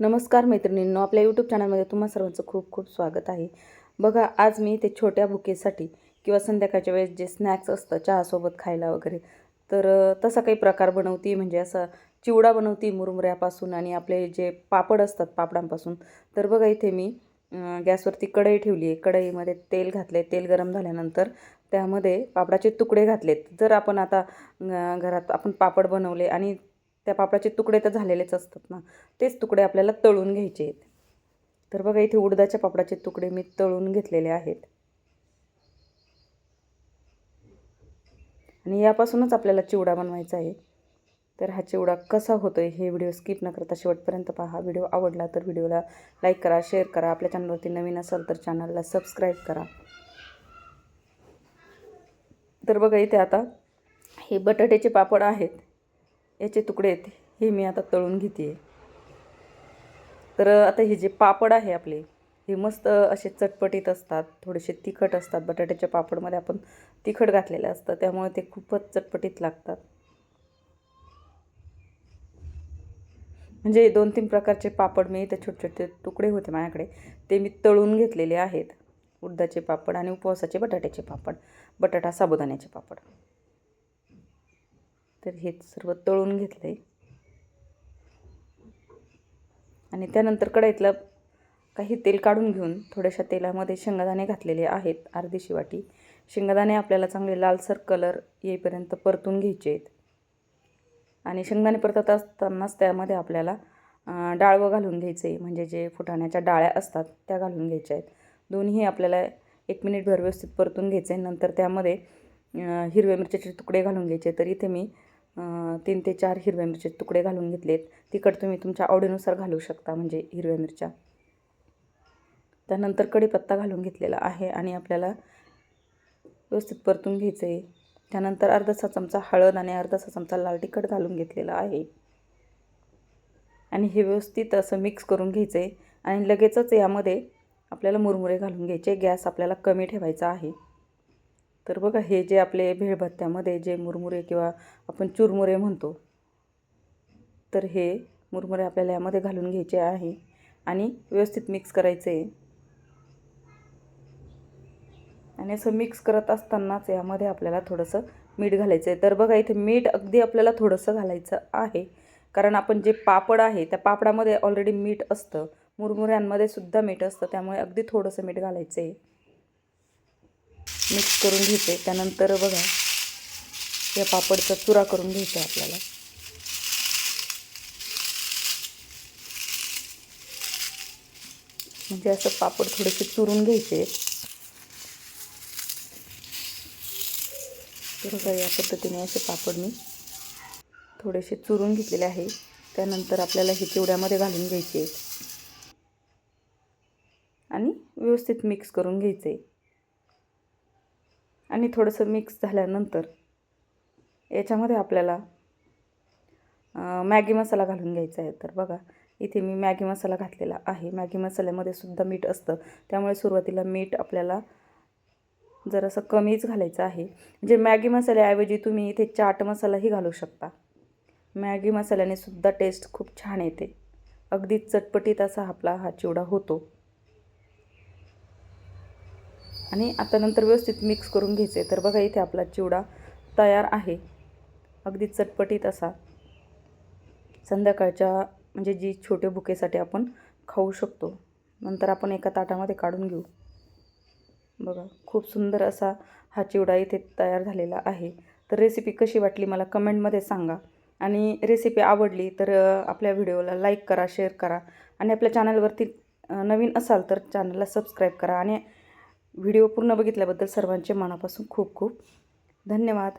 नमस्कार मैत्रिणींनो आपल्या यूट्यूब चॅनलमध्ये तुम्हा सर्वांचं खूप खूप स्वागत आहे. बघा आज मी ते छोट्या भुकेसाठी किंवा संध्याकाळच्या वेळेस जे स्नॅक्स असतं चहासोबत खायला वगैरे तर तसा काही प्रकार बनवती म्हणजे असं चिवडा बनवती मुरमुऱ्यापासून आणि आपले जे पापड असतात पापडांपासून. तर बघा इथे मी गॅसवरती कढई ठेवली आहे कढईमध्ये तेल घातले तेल गरम झाल्यानंतर त्यामध्ये पापडाचे तुकडे घातलेत. जर आपण आता घरात आपण पापड बनवले आणि त्या पापडाचे तुकडे तर झालेलेच असतात ना. तेच तुकडे आपल्याला तळून घ्यायचे आहेत. तर बघा इथे उडदाच्या पापडाचे तुकडे मी तळून घेतलेले आहेत. आणि यापासूनच आपल्याला चिवडा बनवायचा आहे. तर हा चिवडा कसा होतो आहे हे व्हिडिओ स्किप न करता शेवटपर्यंत पहा. व्हिडिओ आवडला तर व्हिडिओला लाईक करा शेअर करा. आपल्या चॅनलवरती नवीन असाल तर चॅनलला सबस्क्राईब करा. तर बघा इथे आता हे बटाट्याचे पापड आहेत. याचे तुकडे आहेत हे मी आता तळून घेते तर आता हे जे पापड आहे आपले हे मस्त असे चटपटीत असतात थोडेसे तिखट असतात बटाट्याच्या पापडमध्ये आपण तिखट घातलेलं असतं त्यामुळे ते खूपच चटपटीत लागतात. म्हणजे दोन तीन प्रकारचे पापड मी इथे छोटे छोटे तुकडे होते माझ्याकडे ते मी तळून घेतलेले आहेत. उडदाचे पापड आणि उपवासाचे बटाट्याचे पापड बटाटा साबुदाण्याचे पापड. तर हे सर्व तळून घेतलं आहे आणि त्यानंतर कढईतलं काही तेल काढून घेऊन थोड्याशा तेलामध्ये शेंगदाणे घातलेले आहेत अर्धीशी वाटी शेंगदाणे आपल्याला चांगले लालसर कलर येईपर्यंत परतून घ्यायचे आहेत. आणि शेंगदाणे परतत असतानाच त्यामध्ये आपल्याला डाळवं घालून घ्यायचं आहे म्हणजे जे फुटाण्याच्या डाळ्या असतात त्या घालून घ्यायच्या आहेत. दोन्ही आपल्याला एक मिनिटभर व्यवस्थित परतून घ्यायचे नंतर त्यामध्ये हिरव्या मिरच्याचे तुकडे घालून घ्यायचे. तर इथे मी तीन ते चार हिरव्या मिरचे तुकडे घालून घेतलेत. तिखट तुम्ही तुमच्या आवडीनुसार घालू शकता म्हणजे हिरव्या मिरच्या. त्यानंतर कढीपत्ता घालून घेतलेला आहे आणि आपल्याला व्यवस्थित परतून घ्यायचं आहे त्यानंतर अर्धासा चमचा हळद आणि अर्धासा चमचा लाल तिखट घालून घेतलेला आहे. आणि हे व्यवस्थित असं मिक्स करून घ्यायचं आहे आणि लगेचच यामध्ये आपल्याला मुरमुरे घालून घ्यायचे. गॅस आपल्याला कमी ठेवायचा आहे. तर बघा हे जे आपले भेळभत्त्यामध्ये जे मुरमुरे किंवा आपण चुरमुरे म्हणतो तर हे मुरमुरे आपल्याला यामध्ये घालून घ्यायचे आहे आणि व्यवस्थित मिक्स करायचे. आहे आणि असं मिक्स करत असतानाच यामध्ये आपल्याला थोडंसं मीठ घालायचं आहे तर बघा इथे मीठ अगदी आपल्याला थोडंसं घालायचं आहे. कारण आपण जे पापड आहे त्या पापडामध्ये ऑलरेडी मीठ असतं. मुरमुऱ्यांमध्ये सुद्धा मीठ असतं त्यामुळे अगदी थोडंसं मीठ घालायचं आहे मिक्स करून घ्यायचे त्यानंतर बघा या पापडचा चुरा करून घ्यायचा आहे आपल्याला. म्हणजे असं पापड थोडेसे चुरून घ्यायचे. तर बघा या पद्धतीने असे पापड मी थोडेसे चुरून घेतलेले आहे. त्यानंतर आपल्याला हे चिवड्यामध्ये घालून घ्यायचे. आहेत आणि व्यवस्थित मिक्स करून घ्यायचे. आणि थोडंसं मिक्स झाल्यानंतर याच्यामध्ये आपल्याला मॅगी मसाला घालून घ्यायचा आहे. तर बघा इथे मी मॅगी मसाला घातलेला आहे. मॅगी मसाल्यामध्ये सुद्धा मीठ असतं. त्यामुळे सुरुवातीला मीठ आपल्याला जरासं कमीच घालायचं आहे. म्हणजे मॅगी मसाल्याऐवजी तुम्ही इथे चाट मसालाही घालू शकता. मॅगी मसाल्याने सुद्धा टेस्ट खूप छान येते. अगदी चटपटीत असा आपला हा चिवडा होतो. आणि आता नंतर व्यवस्थित मिक्स करून घ्यायचे तर बघा इथे आपला चिवडा तयार आहे. अगदी चटपटीत असा. संध्याकाळच्या म्हणजे जी छोटे भुकेसाठी आपण खाऊ शकतो. नंतर आपण एका ताटामध्ये काढून घेऊ. बघा खूप सुंदर असा हा चिवडा इथे तयार झालेला आहे. तर रेसिपी कशी वाटली मला कमेंटमध्ये सांगा. आणि रेसिपी आवडली तर आपल्या व्हिडिओला लाईक करा शेअर करा. आणि आपल्या चॅनलवरती नवीन असाल तर चॅनलला सबस्क्राईब करा. आणि व्हिडिओ पूर्ण बघितल्याबद्दल सर्वांचे मनापासून खूप खूप धन्यवाद.